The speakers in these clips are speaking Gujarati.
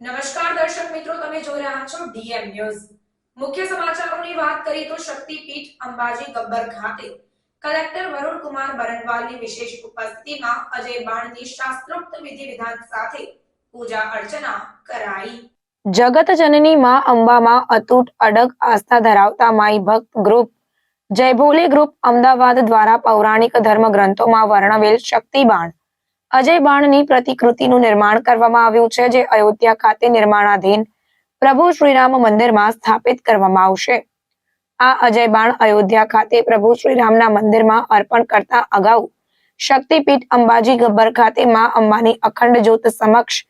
નમસ્કાર દર્શક મિત્રો, તમે જોઈ રહ્યા છો ડીએમ ન્યૂઝ. મુખ્ય સમાચારોની વાત કરીએ તો શક્તિપીઠ અંબાજી ગબ્બર ખાતે કલેક્ટર વરુણ કુમાર બરનવાલની વિશેષ ઉપસ્થિતિમાં અજય બાણની શાસ્ત્રોક્ત વિધિ વિધાન સાથે પૂજા અર્ચના કરાઈ. જગત જનની માં અંબામાં અતૂટ અડગ આસ્થા ધરાવતા માઈ ભક્ત ગ્રુપ જય ભોલે ગ્રુપ અમદાવાદ દ્વારા પૌરાણિક ધર્મ ગ્રંથોમાં વર્ણવેલ શક્તિબાણ. અજય બાણની પ્રતિકૃતિનું નિર્માણ કરવામાં આવ્યું છે, જે અયોધ્યા ખાતે નિર્માણાધીન પ્રભુ શ્રીરામ મંદિરમાં સ્થાપિત કરવામાં આવશે. આ અજય બાણ અયોધ્યા ખાતે પ્રભુ શ્રીરામના મંદિરમાં અર્પણ કરતા અગાઉ શક્તિપીઠ અંબાજી ગબ્બર ખાતે માં અંબાની અખંડ જ્યોત સમક્ષ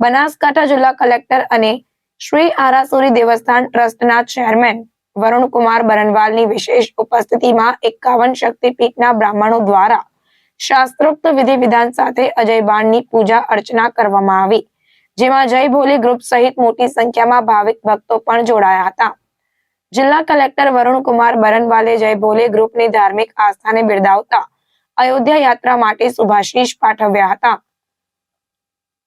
બનાસકાંઠા જિલ્લા કલેક્ટર અને શ્રી આરાસુરી દેવસ્થાન ટ્રસ્ટના ચેરમેન વરુણકુમાર બરનવાલની વિશેષ ઉપસ્થિતિમાં એકાવન શક્તિપીઠના બ્રાહ્મણો દ્વારા શાસ્ત્રોક્ત વિધિ વિધાન સાથે અજય બાણની પૂજા અર્ચના કરવામાં આવી, જેમાં જય ભોલે ગ્રુપ સહિત મોટી સંખ્યામાં ભાવિક ભક્તો પણ જોડાયા હતા. જિલ્લા કલેક્ટર વરુણકુમાર બરનવાલે જય ભોલે ગ્રુપની ધાર્મિક આસ્થાને બિરદાવતા અયોધ્યા યાત્રા માટે શુભાશીષ પાઠવ્યા હતા.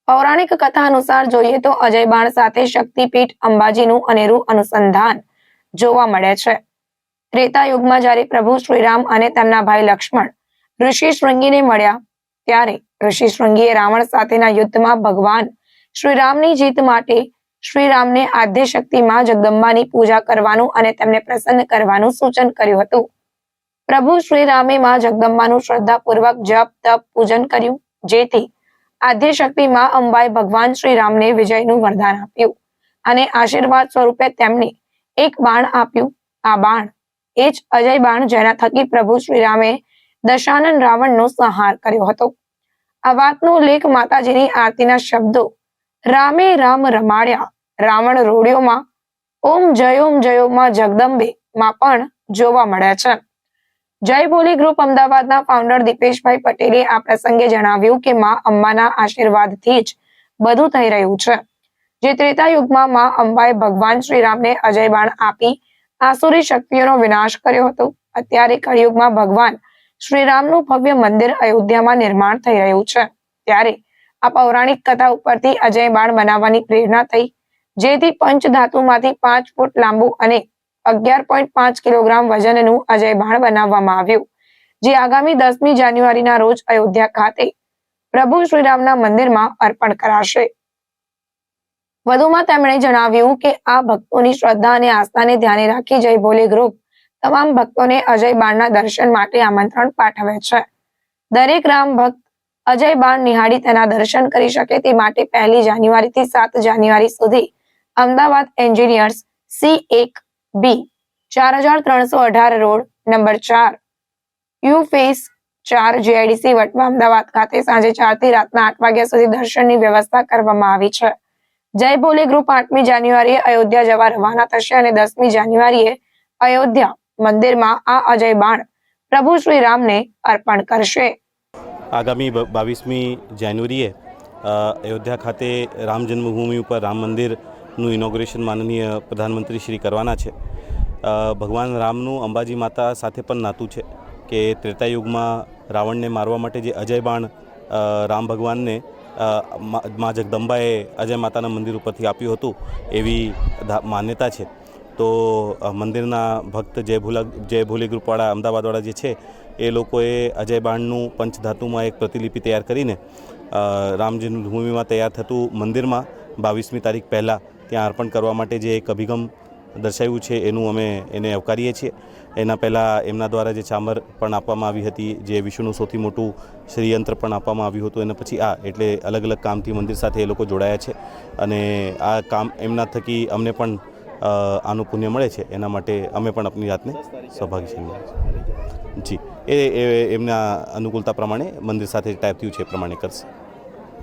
પૌરાણિક કથા અનુસાર જોઈએ તો અજય બાણ સાથે શક્તિપીઠ અંબાજીનું અનેરું અનુસંધાન જોવા મળે છે. ત્રેતા યુગમાં જ્યારે પ્રભુ શ્રીરામ અને તેમના ભાઈ લક્ષ્મણ ઋષિ શૃંગીને મળ્યા. ત્યારે ઋષિ શૃંગીએ રાવણ સાથેના યુદ્ધમાં ભગવાન શ્રીરામની જીત માટે શ્રીરામને આદ્ય શક્તિમાં જગદંબાની પૂજા કરવાનું અને તેમને પ્રસન્ન કરવાનું સૂચન કર્યું હતું. પ્રભુ શ્રીરામે માં જગદંબાનું શ્રદ્ધાપૂર્વક જપ, તપ, પૂજન કર્યું, જેથી આદ્ય શક્તિમાં અંબાએ ભગવાન શ્રીરામને વિજયનું વરદાન આપ્યું અને આશીર્વાદ સ્વરૂપે તેમને એક બાણ આપ્યું. આ બાણ એ જ અજય બાણ જેના થકી પ્રભુ શ્રીરામે દશાનન રાવણનો સંહાર કર્યો હતો. આ વાતનો ઉલ્લેખ માતાજીની આરતીના શબ્દો રામે રામ રમાડ્યા. રાવણ રોડિયોમાં ઓમ જયોમ જયોમાં જગદંબે માં પણ જોવા મળ્યા છે. જય બોલી ગ્રુપ અમદાવાદના ફાઉન્ડર દીપેશભાઈ પટેલે આ પ્રસંગે જણાવ્યું કે માં અંબાના આશીર્વાદથી જ બધું થઈ રહ્યું છે. જે ત્રેતા યુગમાં માં અંબાએ ભગવાન શ્રીરામને અજય બાણ આપી આસુરી શક્તિઓનો વિનાશ કર્યો હતો. અત્યારે કળિયુગમાં ભગવાન શ્રીરામનું ભવ્ય મંદિર અયોધ્યામાં નિર્માણ થઈ રહ્યું છે. ત્યારે આ પૌરાણિક કથા ઉપરથી અજય બાણ બનાવવાની પ્રેરણા થઈ, જેથી પંચ ધાતુમાંથી પાંચ ફૂટ લાંબુ અને અગિયાર પોઈન્ટ પાંચ કિલોગ્રામ વજનનું અજય બાણ બનાવવામાં આવ્યું. જે આગામી દસમી જાન્યુઆરીના રોજ અયોધ્યા ખાતે પ્રભુ શ્રીરામના મંદિરમાં અર્પણ કરાશે. વધુમાં તેમણે જણાવ્યું કે આ ભક્તોની શ્રદ્ધા અને આસ્થાને ધ્યાને રાખી જય ભોલે ગ્રુપ તમામ ભક્તોને અજય બાણના દર્શન માટે આમંત્રણ પાઠવે છે. દરેક રામ ભક્ત અજય બાણ નિહાળી તેના દર્શન કરી શકે તે માટે પહેલી જાન્યુઆરીથી સાત જાન્યુઆરી સુધી અમદાવાદ એન્જિનિયર્સ સી એક બી ચાર હજાર ત્રણસો અઢાર રોડ નંબર ચાર. યુ ફેસ ચાર જીઆઈડીસી વટવા અમદાવાદ ખાતે સાંજે ચારથી રાતના આઠ વાગ્યા સુધી દર્શનની વ્યવસ્થા કરવામાં આવી છે. જય ભોલે ગ્રુપ આઠમી જાન્યુઆરીએ અયોધ્યા જવા રવાના થશે અને દસમી જાન્યુઆરીએ અયોધ્યા મંદિરમાં આ અજય બાણ પ્રભુ શ્રી રામને અર્પણ કરશે. આગામી બાવીસમી જાન્યુઆરીએ અયોધ્યા ખાતે રામ જન્મભૂમિ ઉપર રામ મંદિરનું ઇનોગ્રેશન માનનીય પ્રધાનમંત્રી શ્રી કરવાના છે. ભગવાન રામનું અંબાજી માતા સાથે પણ નાતું છે કે ત્રેતાયુગમાં રાવણને મારવા માટે જે અજય બાણ રામ ભગવાનને મા જગદંબાએ અજય માતાના મંદિર ઉપરથી આપ્યું હતું એવી માન્યતા છે. તો મંદિરના ભક્ત જય ભૂલા, જય ભૂલી ગ્રુપવાળા અમદાવાદવાળા જે છે, એ લોકોએ અજય બાણનું પંચધાતુમાં એક પ્રતિલિપિ તૈયાર કરીને રામ જન્મભૂમિમાં તૈયાર થતું મંદિરમાં બાવીસમી તારીખ પહેલાં ત્યાં અર્પણ કરવા માટે જે એક અભિગમ દર્શાવ્યું છે, એનું અમે એને આવકારીએ છીએ. એના પહેલાં એમના દ્વારા જે ચામર પણ આપવામાં આવી હતી, જે વિશ્વનું સૌથી મોટું શ્રીયંત્ર પણ આપવામાં આવ્યું હતું, એના પછી આ એટલે અલગ અલગ કામથી મંદિર સાથે એ લોકો જોડાયા છે. અને આ કામ એમના થકી અમને પણ આનું પુણ્ય મળે છે. એના માટે અમે પણ આપણી જાતને સૌભાગ્યશાળી. જી. એ એમના અનુકૂળતા પ્રમાણે મંદિર સાથે ટાઈપ થયું છે એ પ્રમાણે કરશે.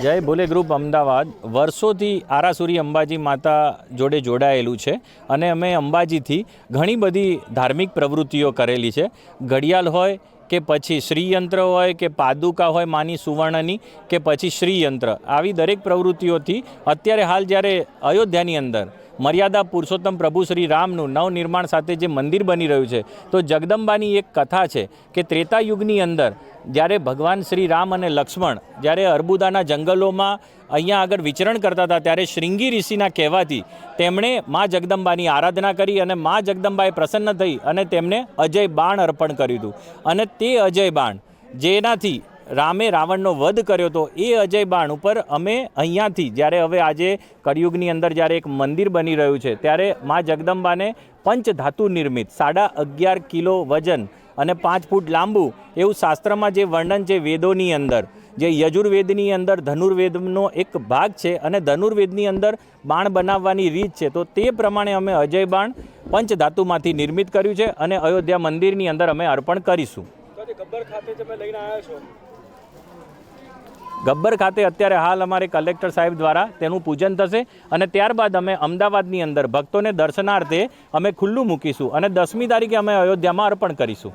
જય ભોલે ગ્રુપ અમદાવાદ. વર્ષોથી આરાસુરી અંબાજી માતા જોડે જોડાયેલું છે અને અમે અંબાજીથી ઘણી બધી ધાર્મિક પ્રવૃત્તિઓ કરેલી છે. ઘડિયાળ હોય કે પછી શ્રીયંત્ર હોય કે પાદુકા હોય માની સુવર્ણની કે પછી શ્રીયંત્ર. આવી દરેક પ્રવૃત્તિઓથી અત્યારે હાલ જ્યારે અયોધ્યાની અંદર મર્યાદા પુરુષોત્તમ પ્રભુ શ્રી રામનું નવનિર્માણ સાથે જે મંદિર બની રહ્યું છે, તો જગદંબાની એક કથા છે કે ત્રેતા યુગની અંદર જ્યારે ભગવાન શ્રી રામ અને લક્ષ્મણ જ્યારે અર્બુદાના જંગલોમાં અહીંયા આગળ વિચરણ કરતા હતા, ત્યારે શ્રીંગી ઋષિના કહેવાથી તેમણે મા જગદંબાની આરાધના કરી અને મા જગદંબાએ પ્રસન્ન થઈ અને તેમને અજય બાણ અર્પણ કર્યું હતું. અને તે અજય બાણ જેનાથી રામે રાવણનો વધ કર્યો હતો એ અજય બાણ ઉપર અમે અહીંયાથી, જ્યારે હવે આજે કળિયુગની અંદર જ્યારે એક મંદિર બની રહ્યું છે, ત્યારે મા જગદંબાને પંચ ધાતુ નિર્મિત, સાડા અગિયાર કિલો વજન અને પાંચ ફૂટ લાંબુ, એવું શાસ્ત્રમાં જે વર્ણન છે વેદોની અંદર, જે યજુર્વેદની અંદર ધનુર્વેદનો એક ભાગ છે અને ધનુર્વેદની અંદર બાણ બનાવવાની રીત છે, તો તે પ્રમાણે અમે અજય બાણ પંચ ધાતુમાંથી નિર્મિત કર્યું છે અને અયોધ્યા મંદિરની અંદર અમે અર્પણ કરીશું. ગબ્બર ખાતે અત્યારે હાલ અમારે કલેક્ટર સાહેબ દ્વારા તેનું પૂજન થશે અને ત્યારબાદ અમે અમદાવાદની અંદર ભક્તોને દર્શનાર્થે અમે ખુલ્લું મૂકીશું અને દસમી તારીખે અમે અયોધ્યામાં અર્પણ કરીશું.